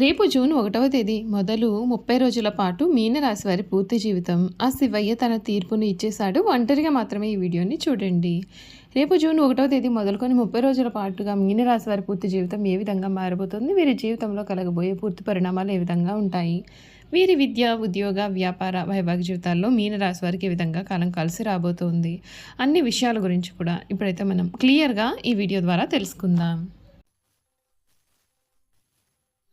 రేపు జూన్ ఒకటవ తేదీ మొదలు ముప్పై రోజుల పాటు మీనరాశి వారి పూర్తి జీవితం. ఆ శివయ్య తన తీర్పును ఇచ్చేశాడు. ఒంటరిగా మాత్రమే ఈ వీడియోని చూడండి. రేపు జూన్ ఒకటవ తేదీ మొదలుకొని ముప్పై రోజుల పాటుగా మీనరాశి వారి పూర్తి జీవితం ఏ విధంగా మారబోతుంది? వీరి జీవితంలో కలగబోయే పూర్తి పరిణామాలు ఏ విధంగా ఉంటాయి? వీరి విద్య ఉద్యోగ వ్యాపార వైభాగ జీవితాల్లో మీనరాశి వారికి ఏ విధంగా కాలం కలిసి రాబోతోంది? అన్ని విషయాల గురించి కూడా ఇప్పుడైతే మనం క్లియర్గా ఈ వీడియో ద్వారా తెలుసుకుందాం.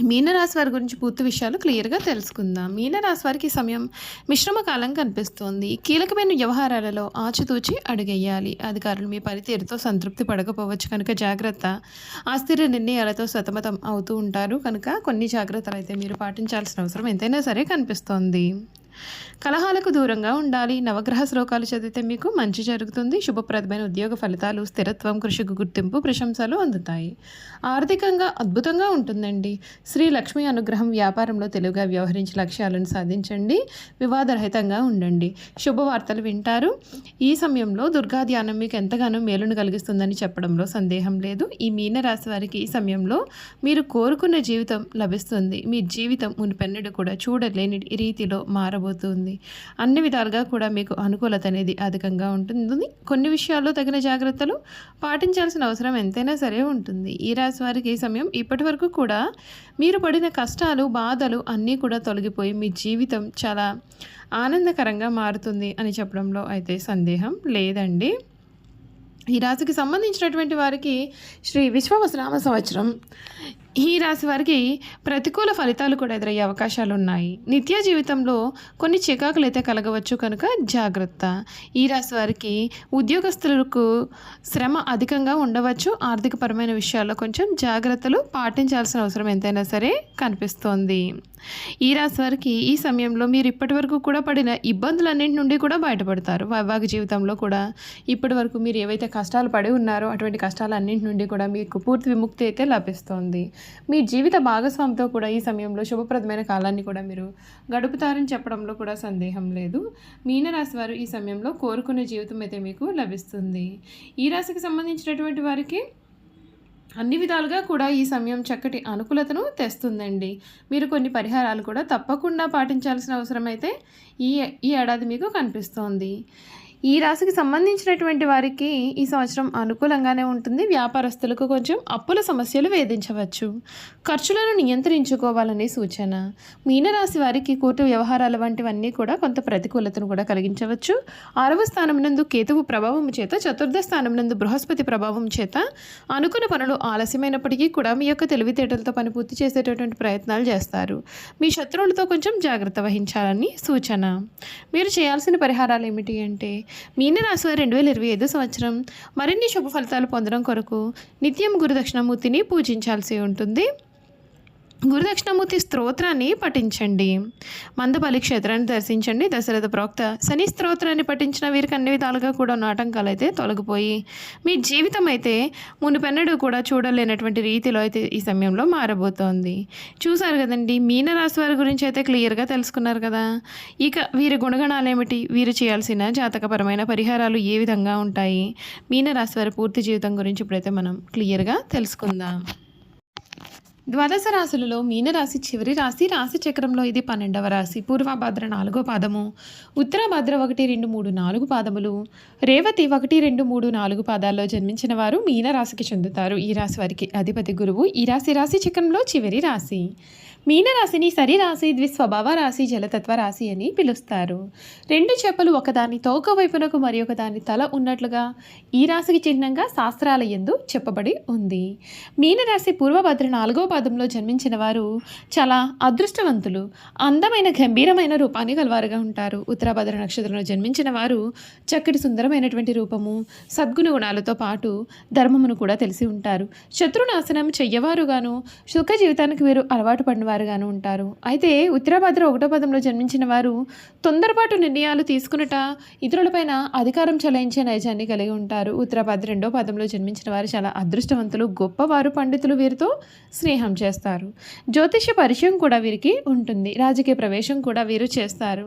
మీనరాశి వారి గురించి పూర్తి విషయాలు క్లియర్గా తెలుసుకుందాం. మీనరాశి వారికి సమయం మిశ్రమ కాలం కనిపిస్తోంది. కీలకమైన వ్యవహారాలలో ఆచితూచి అడుగేయాలి. అధికారులు మీ పనితీరుతో సంతృప్తి పడకపోవచ్చు కనుక జాగ్రత్త. అస్థిర నిర్ణయాలతో సతమతం అవుతూ ఉంటారు. కనుక కొన్ని జాగ్రత్తలు అయితే మీరు పాటించాల్సిన అవసరం ఎంతైనా సరే కనిపిస్తోంది. కలహాలకు దూరంగా ఉండాలి. నవగ్రహ శ్లోకాలు చదివితే మీకు మంచి జరుగుతుంది. శుభప్రదమైన ఉద్యోగ ఫలితాలు స్థిరత్వం కృషికి గుర్తింపు ప్రశంసలు అందుతాయి. ఆర్థికంగా అద్భుతంగా ఉంటుందండి. శ్రీ లక్ష్మి అనుగ్రహం వ్యాపారంలో తెలుగుగా వ్యవహరించి లక్ష్యాలను సాధించండి. వివాదరహితంగా ఉండండి. శుభవార్తలు వింటారు. ఈ సమయంలో దుర్గా ధ్యానం మీకు ఎంతగానో మేలును కలిగిస్తుందని చెప్పడంలో సందేహం లేదు. ఈ మీనరాశి వారికి ఈ సమయంలో మీరు కోరుకున్న జీవితం లభిస్తుంది. మీ జీవితం మునిపెన్నడు కూడా చూడలేని రీతిలో మారబోతుంది అన్ని విధాలుగా కూడా మీకు అనుకూలత అనేది అధికంగా ఉంటుంది. కొన్ని విషయాల్లో తగిన జాగ్రత్తలు పాటించాల్సిన అవసరం ఎంతైనా సరే ఉంటుంది. ఈ రాశి వారికి ఈ సమయం ఇప్పటి వరకు కూడా మీరు పడిన కష్టాలు బాధలు అన్నీ కూడా తొలగిపోయి మీ జీవితం చాలా ఆనందకరంగా మారుతుంది అని చెప్పడంలో అయితే సందేహం లేదండి. ఈ రాశికి సంబంధించినటువంటి వారికి శ్రీ విశ్వవసనామ సంవత్సరం ఈ రాశి వారికి ప్రతికూల ఫలితాలు కూడా ఎదురయ్యే అవకాశాలు ఉన్నాయి. నిత్య జీవితంలో కొన్ని చికాకులు అయితే కలగవచ్చు కనుక జాగ్రత్త. ఈ రాశి వారికి ఉద్యోగస్తులకు శ్రమ అధికంగా ఉండవచ్చు. ఆర్థికపరమైన విషయాల్లో కొంచెం జాగ్రత్తలు పాటించాల్సిన అవసరం ఎంతైనా సరే కనిపిస్తోంది. ఈ రాశి వారికి ఈ సమయంలో మీరు ఇప్పటి వరకు కూడా పడిన ఇబ్బందులన్నింటి నుండి కూడా బయటపడతారు. వైవాహిక జీవితంలో కూడా ఇప్పటి వరకు మీరు ఏవైతే కష్టాలు పడి ఉన్నారో అటువంటి కష్టాలన్నింటి నుండి కూడా మీకు పూర్తి విముక్తి అయితే లభిస్తోంది. మీ జీవిత భాగస్వామితో కూడా ఈ సమయంలో శుభప్రదమైన కాలాన్ని కూడా మీరు గడుపుతారని చెప్పడంలో కూడా సందేహం లేదు. మీనరాశి వారు ఈ సమయంలో కోరుకునే జీవితం అయితే మీకు లభిస్తుంది. ఈ రాశికి సంబంధించినటువంటి వారికి అన్ని విధాలుగా కూడా ఈ సమయం చక్కటి అనుకూలతను తెస్తుందండి. మీరు కొన్ని పరిహారాలు కూడా తప్పకుండా పాటించాల్సిన అవసరం అయితే ఈ ఈ ఏడాది మీకు కనిపిస్తోంది. ఈ రాశికి సంబంధించినటువంటి వారికి ఈ సంవత్సరం అనుకూలంగానే ఉంటుంది. వ్యాపారస్తులకు కొంచెం అప్పుల సమస్యలు వేధించవచ్చు. ఖర్చులను నియంత్రించుకోవాలనే సూచన. మీనరాశి వారికి కోర్టు వ్యవహారాల వంటివన్నీ కూడా కొంత ప్రతికూలతను కూడా కలిగించవచ్చు. ఆరవ స్థానం నందు కేతువు ప్రభావం చేత చతుర్థ స్థానం నందు బృహస్పతి ప్రభావం చేత అనుకున్న పనులు ఆలస్యమైనప్పటికీ కూడా మీ యొక్క తెలివితేటలతో పని పూర్తి చేసేటటువంటి ప్రయత్నాలు చేస్తారు. మీ శత్రువులతో కొంచెం జాగ్రత్త వహించాలని సూచన. మీరు చేయాల్సిన పరిహారాలు ఏమిటి అంటే మీనరాశి రెండు వేల ఇరవై ఐదు సంవత్సరం. మరిన్ని శుభ ఫలితాలు పొందడం కొరకు నిత్యం గురుదక్షిణమూర్తిని పూజించాల్సి ఉంటుంది. గురుదక్షిణమూర్తి స్తోత్రాన్ని పఠించండి. మందపల్లి క్షేత్రాన్ని దర్శించండి. దశరథ ప్రోక్త శని స్తోత్రాన్ని పఠించిన వీరికి అన్ని విధాలుగా కూడా ఉన్న ఆటంకాలు అయితే తొలగిపోయి మీ జీవితం అయితే మునుపెన్నడూ కూడా చూడలేనటువంటి రీతిలో అయితే ఈ సమయంలో మారబోతోంది. చూసారు కదండి మీనరాశి వారి గురించి అయితే క్లియర్గా తెలుసుకున్నారు కదా. ఇక వీరి గుణగణాలు ఏమిటి వీరు చేయాల్సిన జాతకపరమైన పరిహారాలు ఏ విధంగా ఉంటాయి? మీనరాశి వారి పూర్తి జీవితం గురించి ఇప్పుడైతే మనం క్లియర్గా తెలుసుకుందాం. ద్వాదశ రాశులలో మీనరాశి చివరి రాశి రాశి చక్రంలో ఇది పన్నెండవ రాశి. పూర్వభద్ర నాలుగో పాదము ఉత్తరభద్ర ఒకటి రెండు మూడు నాలుగు పాదములు. రేవతి ఒకటి రెండు మూడు నాలుగు పాదాల్లో జన్మించిన వారు మీనరాశికి చెందుతారు. ఈ రాశి వారికి అధిపతి గురువు. ఈ రాశి రాశి చక్రంలో చివరి రాశి. మీనరాశిని సరిరాశి ద్విస్వభావ రాశి జలతత్వ రాశి అని పిలుస్తారు. రెండు చేపలు ఒకదాని తోక వైపునకు మరి ఒకదాని తల ఉన్నట్లుగా ఈ రాశికి చిహ్నంగా శాస్త్రాల యందు చెప్పబడి ఉంది. మీనరాశి పూర్వభద్ర నాలుగో పాదంలో జన్మించిన వారు చాలా అదృష్టవంతులు అందమైన గంభీరమైన రూపాన్ని కలవారుగా ఉంటారు. ఉత్తరాభద్ర నక్షత్రంలో జన్మించిన వారు చక్కటి సుందరమైనటువంటి రూపము సద్గుణ గుణాలతో పాటు ధర్మమును కూడా తెలిసి ఉంటారు. శత్రునాశనం చెయ్యవారుగాను సుఖ జీవితానికి వీరు అలవాటు పడిన వారుగాను ఉంటారు. అయితే ఉత్తరాభాద్ర ఒకటో పదంలో జన్మించిన వారు తొందరపాటు నిర్ణయాలు తీసుకునుట ఇతరులపైన అధికారం చెలాయించే నైజాన్ని కలిగి ఉంటారు. ఉత్తరాభాద్ర రెండో పదంలో జన్మించిన వారు చాలా అదృష్టవంతులు గొప్పవారు పండితులు వీరితో స్నేహం చేస్తారు. జ్యోతిష్య పరిచయం కూడా వీరికి ఉంటుంది. రాజకీయ ప్రవేశం కూడా వీరు చేస్తారు.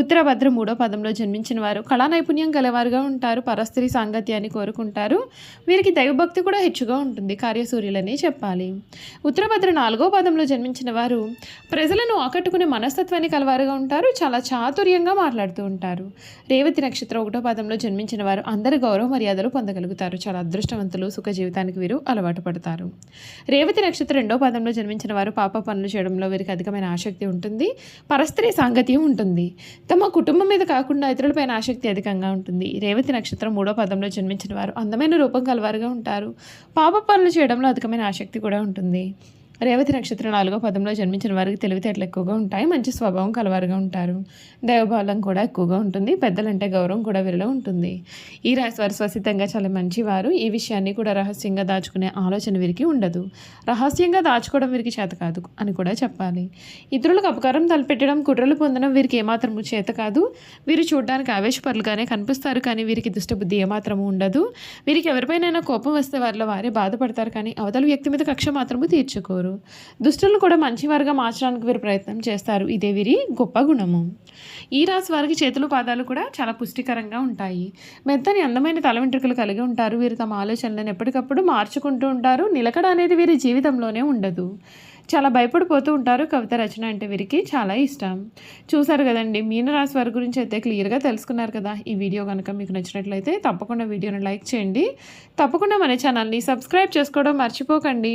ఉత్తరాభద్ర మూడో పదంలో జన్మించిన వారు కళా నైపుణ్యం గలవారుగా ఉంటారు పరస్త్రీ సాంగత్యాన్ని కోరుకుంటారు. వీరికి దైవభక్తి కూడా హెచ్చుగా ఉంటుంది. కార్యసూర్యులని చెప్పాలి. ఉత్తరభద్ర నాలుగో పదంలో జన్మించిన వారు ప్రజలను ఆకట్టుకునే మనస్తత్వాన్ని కలవారుగా ఉంటారు చాలా చాతుర్యంగా మాట్లాడుతూ ఉంటారు. రేవతి నక్షత్రం ఒకటో పదంలో జన్మించిన వారు అందరి గౌరవ మర్యాదలు పొందగలుగుతారు. చాలా అదృష్టవంతులు సుఖ జీవితానికి వీరు అలవాటు పడతారు. రేవతి నక్షత్రం రెండో పదంలో జన్మించిన వారు పాప పనులు చేయడంలో వీరికి అధికమైన ఆసక్తి ఉంటుంది. పరస్త్రీ సాంగత్యం ఉంటుంది. తమ కుటుంబం మీద కాకుండా ఇతరులపైన ఆసక్తి అధికంగా ఉంటుంది. రేవతి నక్షత్రం మూడో పదంలో జన్మించిన వారు అందమైన రూపం కలవారుగా ఉంటారు. పాప పనులు చేయడంలో అధికమైన ఆసక్తి కూడా ఉంటుంది. రేవతి నక్షత్రం నాలుగో పదంలో జన్మించిన వారికి తెలివితేటలు ఎక్కువగా ఉంటాయి. మంచి స్వభావం కలవారుగా ఉంటారు. దైవబలం కూడా ఎక్కువగా ఉంటుంది. పెద్దలంటే గౌరవం కూడా వీరిలో ఉంటుంది. ఈ రాశి వారు స్వసితంగా చాలా మంచివారు. ఈ విషయాన్ని కూడా రహస్యంగా దాచుకునే ఆలోచన వీరికి ఉండదు. రహస్యంగా దాచుకోవడం వీరికి చేత కాదు అని కూడా చెప్పాలి. ఇతరులకు అపకారం తలపెట్టడం కుట్రలు పొందడం వీరికి ఏమాత్రము చేత కాదు. వీరు చూడడానికి ఆవేశపరులుగానే కనిపిస్తారు కానీ వీరికి దుష్టబుద్ధి ఏమాత్రము ఉండదు. వీరికి ఎవరిపైనైనా కోపం వస్తే వారిలో వారే బాధపడతారు కానీ అవతల వ్యక్తి మీద కక్ష మాత్రము తీర్చుకోరు. దుష్టులను కూడా మంచివారుగా మార్చడానికి వీరు ప్రయత్నం చేస్తారు. ఇదే వీరి గొప్ప గుణము. ఈ రాశి వారికి చేతులు పాదాలు కూడా చాలా పుష్టికరంగా ఉంటాయి. మెత్తని అందమైన తల వెంట్రుకలు కలిగి ఉంటారు. వీరు తమ ఆలోచనలను ఎప్పటికప్పుడు మార్చుకుంటూ ఉంటారు. నిలకడ అనేది వీరి జీవితంలోనే ఉండదు. చాలా భయపడిపోతూ ఉంటారు. కవిత రచన అంటే వీరికి చాలా ఇష్టం. చూసారు కదండి మీనరాశి వారి గురించి అయితే క్లియర్గా తెలుసుకున్నారు కదా. ఈ వీడియో కనుక మీకు నచ్చినట్లయితే తప్పకుండా వీడియోని లైక్ చేయండి. తప్పకుండా మన ఛానల్ని సబ్స్క్రైబ్ చేసుకోవడం మర్చిపోకండి.